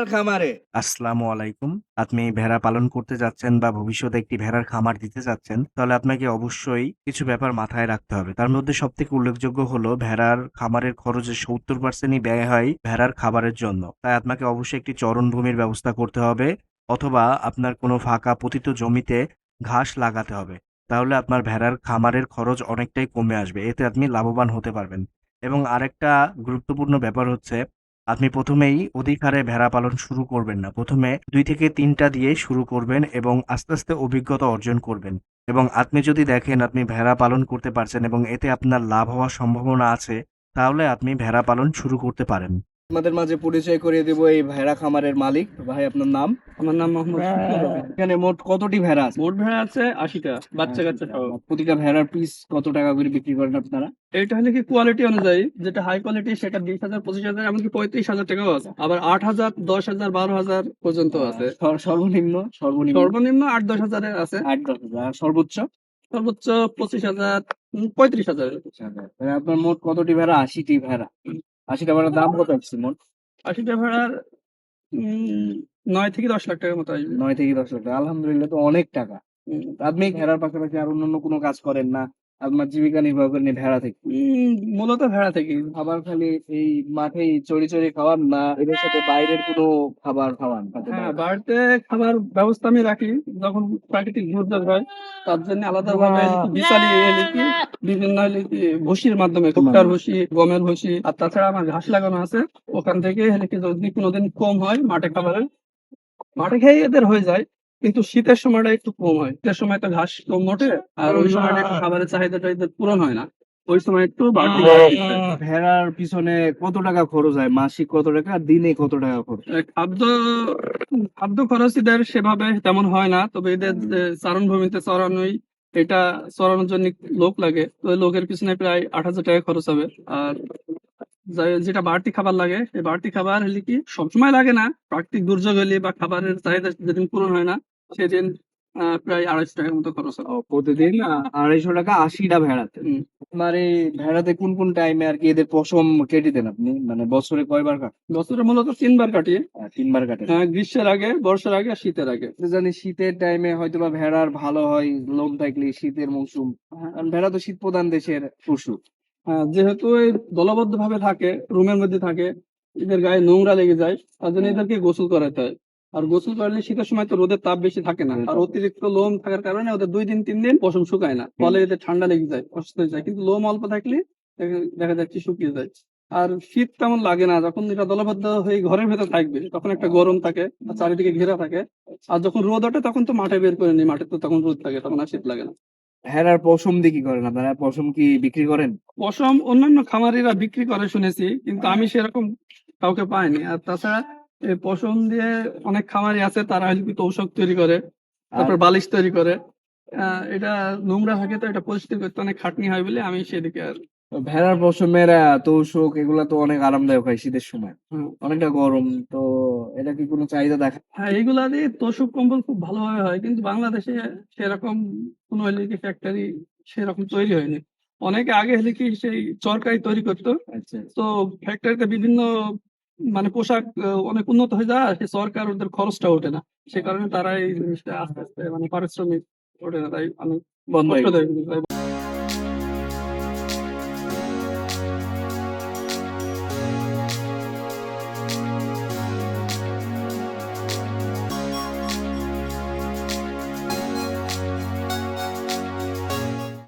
ভেড়ার খামারে। আসসালামু আলাইকুম। আপনি ভেড়া পালন করতে যাচ্ছেন বা ভবিষ্যতে একটি ভেড়ার খামার দিতে যাচ্ছেন, তাহলে আপনাকে অবশ্যই কিছু ব্যাপার মাথায় রাখতে হবে। তার মধ্যে সব থেকে উল্লেখযোগ্য হলো, ভেড়ার খামারের খরচের সত্তর পার্সেন্টই ব্যয় হয় ভেড়ার খাবারের জন্য। তাই আপনাকে অবশ্যই একটি চরণভূমির ব্যবস্থা করতে হবে, অথবা আপনার কোনো ফাঁকা পতিত জমিতে ঘাস লাগাতে হবে। তাহলে আপনার ভেড়ার খামারের খরচ অনেকটাই কমে আসবে। এতে আপনি লাভবান হতে পারবেন। এবং আরেকটা গুরুত্বপূর্ণ ব্যাপার হচ্ছে আপনি প্রথমেই অধিকারে ভেড়া পালন শুরু করবেন না। প্রথমে দুই থেকে তিনটা দিয়ে শুরু করবেন এবং আস্তে আস্তে অভিজ্ঞতা অর্জন করবেন। এবং আপনি যদি দেখেন আপনি ভেড়া পালন করতে পারছেন এবং এতে আপনার লাভ হওয়ার সম্ভাবনা আছে, তাহলে আপনি ভেড়া পালন শুরু করতে পারেন। আমাদের মাঝে পরিচয় করিয়ে দেব এই ভেড়া খামারের মালিক। ভাই আপনার নাম? আমার নাম মোহাম্মদ এখানে মোট কতটি ভেড়া আছে? মোট ভেড়া আছে আশিটা বাচ্চা কাচ্চা প্রতিটা ভেড়ার পিস কত টাকা করে বিক্রি করেন আপনারা? এটা হলে কি কোয়ালিটি অনুযায়ী যেটা হাই কোয়ালিটি সেটা বিশ হাজার পঁচিশ হাজার এমনকি পঁয়ত্রিশ হাজার টাকাও আছে। আবার আট হাজার দশ হাজার বারো হাজার পর্যন্ত আছে। সর্বনিম্ন সর্বনিম্ন? সর্বনিম্ন আট দশ হাজারের আছে। আট দশ হাজার। সর্বোচ্চ? সর্বোচ্চ পঁচিশ হাজার পঁয়ত্রিশ হাজার। আপনার মোট কতটি ভেড়া? আশিটি ভেড়া। আশিটা ভেড়ার দাম কত আসছে মোট আশিটা ভাড়ার নয় থেকে দশ লাখ টাকার মতো আসবে। নয় থেকে দশ লাখ টাকা আলহামদুলিল্লাহ তো অনেক টাকা। আপনি ঘেরার পাশাপাশি আর অন্যান্য কোনো কাজ করেন না? আপনার জীবিকা নির্বাহ এই ভেড়া থেকে। উম, মূলত ভেড়া থেকে। খাবার খালি এই মাঠেই চড়ি চড়ি খাওয়ান না এদের সাথে বাইরের কোনো খাবার খাওয়ান? হ্যাঁ বাড়িতে খাবার ব্যবস্থা আমি রাখি। যখন প্রাকৃতিক দুর্যোগ হয় তার জন্য আলাদা ভাবে বিচালি বিভিন্ন হলে ভুসির মাধ্যমে ভুট্টার ভুসি গমের ভুসি আর তাছাড়া আমার ঘাস লাগানো আছে। ওখান থেকে যদি কোনোদিন কম হয় মাঠে খাবারের মাঠে খেয়ে এদের হয়ে যায়। কিন্তু শীতের সময়টা একটু কম হয়। শীতের সময় তো ঘাস কম ওঠে আর ওই সময়টা একটু খাবারের চাহিদাটা এদের পূরণ হয় না। ওই সময় একটু বাড়তি। ভেড়ার পিছনে কত টাকা খরচ হয়? মাসিক কত টাকা? দিনে কত টাকা খরচ খাদ্য খাদ্য খরচ এদের সেভাবে তেমন হয় না তবে এদের যে চারণ ভূমিতে চড়ানোই এটা চড়ানোর জন্য লোক লাগে। তো লোকের পিছনে প্রায় আট হাজার টাকা খরচ হবে। আর যেটা বাড়তি খাবার লাগে সেই বাড়তি খাবার হলে কি সবসময় লাগে না? প্রাকৃতিক দুর্যোগ হলে বা খাবারের চাহিদা যেদিন পূরণ হয় না। সেদিন প্রায় আড়াইশো টাকার মতো খরচ ও, প্রতিদিন আড়াইশো টাকা আশিটা ভেড়াতে? হুম। এই ভেড়াতে কোন কোন টাইমে আর কি এদের পশম কেটে দেন আপনি? মানে বছরে কয়বার কাটেন বছরে মূলত তিনবার কাটি। তিনবার কাটেন আহ, গ্রীষ্মের আগে বর্ষার আগে আর শীতের আগে। জানি শীতের টাইমে হয়তো বা ভেড়ার ভালো হয় লোম থাকলে শীতের মৌসুম। কারণ ভেড়া তো শীত প্রধান দেশের পশু। হ্যাঁ, যেহেতু এই দলবদ্ধ ভাবে থাকে রুমের মধ্যে থাকে এদের গায়ে নোংরা লেগে যায় তার জন্য এদেরকে গোসল করাতে হয়। আর গোসল করলে শীতের সময় তো রোদের তাপ বেশি থাকে না। আর অতিরিক্ত লোম থাকার কারণে ওদের দুই দিন তিন দিন পশম শুকায় না। ফলে এদের ঠান্ডা লেগে যায় অসুস্থ হয়ে যায়। কিন্তু লোম অল্প থাকলে দেখা- যাচ্ছে শুকিয়ে যায়। আর শীত তেমন লাগে না যখন এটা দলবদ্ধ হয়ে ঘরের ভেতর থাকবে তখন একটা গরম থাকে আর চারিদিকে ঘেরা থাকে। আর যখন রোদ ওঠে তখন তো মাঠে বের করে নি মাঠে তো তখন রোদ থাকে তখন আর শীত লাগে না। ভেড়ার পশম দিয়ে কি করেন আপনারা? পশম কি বিক্রি করেন? পশম অন্যান্য খামারিরা বিক্রি করে শুনেছি কিন্তু আমি সেরকম কাউকে পাইনি। আর তাছাড়া পশম দিয়ে অনেক খামারি আছে তারা হয়তো কি তোষক তৈরি করে তারপর বালিশ তৈরি করে। এটা নোংরা থাকে তো এটা পরিষ্কার করতে অনেক খাটনি হয় বলে আমি সেদিকে আর ভেড়ার পশমের তোষক এগুলা তো অনেক আরামদায়ক হয় শীতের সময়। অনেকটা গরম তো এটা কি কোনো চাহিদা দেখা হ্যাঁ এগুলা দিয়ে তোষক কম্বল খুব ভালোভাবে হয় কিন্তু বাংলাদেশে সেরকম কোনো হলে কি ফ্যাক্টরি সেরকম তৈরি হয়নি। অনেকে আগে হলে কি সেই চরকারি তৈরি করতো। আচ্ছা। তো ফ্যাক্টরিতে বিভিন্ন মানে পোশাক অনেক উন্নত হয়ে যায় সে সরকার ওদের খরচটা ওঠে না। সে কারণে তারা এই জিনিসটা আস্তে আস্তে মানে পারিশ্রমিক ওঠে না তাই অনেক বন্ধ